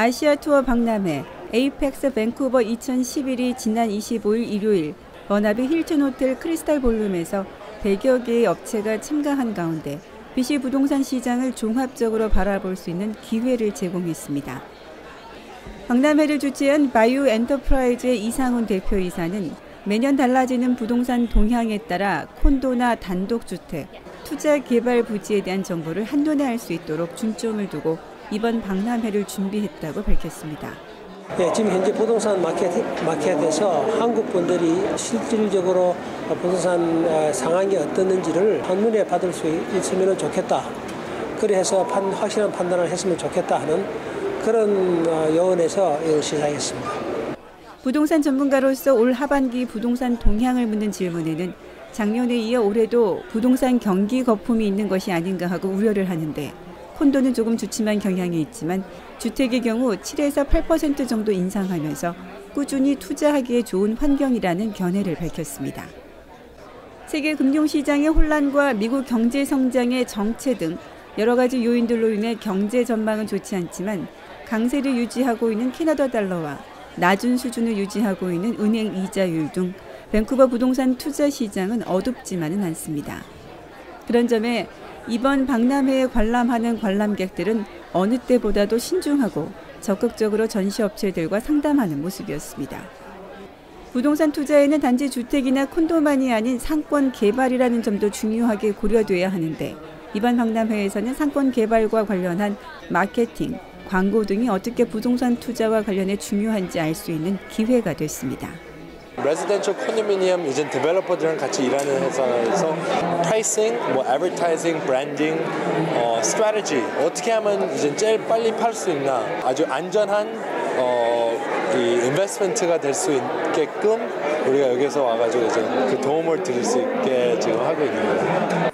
아시아 투어 박람회 에이펙스 밴쿠버 2011이 지난 25일 일요일 버나비 힐튼 호텔 크리스탈 볼룸에서 100여 개의 업체가 참가한 가운데 BC 부동산 시장을 종합적으로 바라볼 수 있는 기회를 제공했습니다. 박람회를 주최한 바이오 엔터프라이즈의 이상훈 대표이사는 매년 달라지는 부동산 동향에 따라 콘도나 단독주택, 투자 개발 부지에 대한 정보를 한눈에 알 수 있도록 중점을 두고 이번 박람회를 준비했다고 밝혔습니다. 네, 지금 현재 부동산 마켓, 마켓에서 한국 분들이 실질적으로 부동산 어, 상황이 어떻는지를 한눈에 받을 수 있으면 좋겠다. 그래서 판, 확실한 판단을 했으면 좋겠다 하는 그런 어, 여원에서 이걸 시작했습니다. 부동산 전문가로서 올 하반기 부동산 동향을 묻는 질문에는 작년에 이어 올해도 부동산 경기 거품이 있는 것이 아닌가 하고 우려를 하는데 콘도는 조금 주춤한 경향이 있지만 주택의 경우 7에서 8% 정도 인상하면서 꾸준히 투자하기에 좋은 환경이라는 견해를 밝혔습니다. 세계 금융시장의 혼란과 미국 경제 성장의 정체 등 여러 가지 요인들로 인해 경제 전망은 좋지 않지만 강세를 유지하고 있는 캐나다 달러와 낮은 수준을 유지하고 있는 은행 이자율 등 밴쿠버 부동산 투자 시장은 어둡지만은 않습니다. 그런 점에 이번 박람회에 관람하는 관람객들은 어느 때보다도 신중하고 적극적으로 전시업체들과 상담하는 모습이었습니다. 부동산 투자에는 단지 주택이나 콘도만이 아닌 상권 개발이라는 점도 중요하게 고려돼야 하는데 이번 박람회에서는 상권 개발과 관련한 마케팅, 광고 등이 어떻게 부동산 투자와 관련해 중요한지 알 수 있는 기회가 됐습니다. 레지던셜 콘도미니엄 이제 디벨로퍼들이랑 같이 일하는 회사에서 프라이싱, 뭐 애버타이징, 브랜딩, 어, 스트래티지 어떻게 하면 이제 제일 빨리 팔 수 있나 아주 안전한 어, 이 인베스트먼트가 될 수 있게끔 우리가 여기서 와가지고 이제 그 도움을 드릴 수 있게 지금 하고 있는 거예요.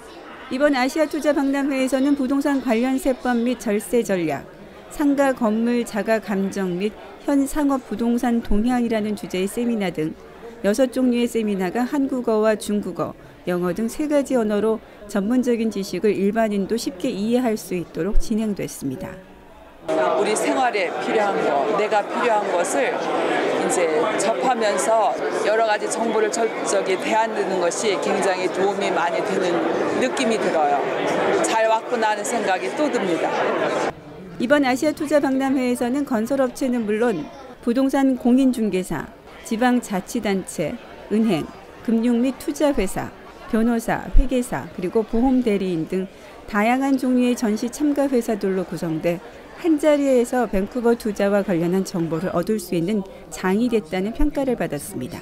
이번 아시아 투자 박람회에서는 부동산 관련 세법 및 절세 전략, 상가 건물 자가 감정 및 현 상업 부동산 동향이라는 주제의 세미나 등 여섯 종류의 세미나가 한국어와 중국어, 영어 등 세 가지 언어로 전문적인 지식을 일반인도 쉽게 이해할 수 있도록 진행됐습니다. 우리 생활에 필요한 거, 내가 필요한 것을 이제 접하면서 여러 가지 정보를 저기 대안되는 것이 굉장히 도움이 많이 되는 느낌이 들어요. 잘 왔구나 하는 생각이 또 듭니다. 이번 아시아 투자 박람회에서는 건설업체는 물론 부동산 공인중개사, 지방자치단체, 은행, 금융 및 투자회사, 변호사, 회계사, 그리고 보험대리인 등 다양한 종류의 전시 참가 회사들로 구성돼 한 자리에서 밴쿠버 투자와 관련한 정보를 얻을 수 있는 장이 됐다는 평가를 받았습니다.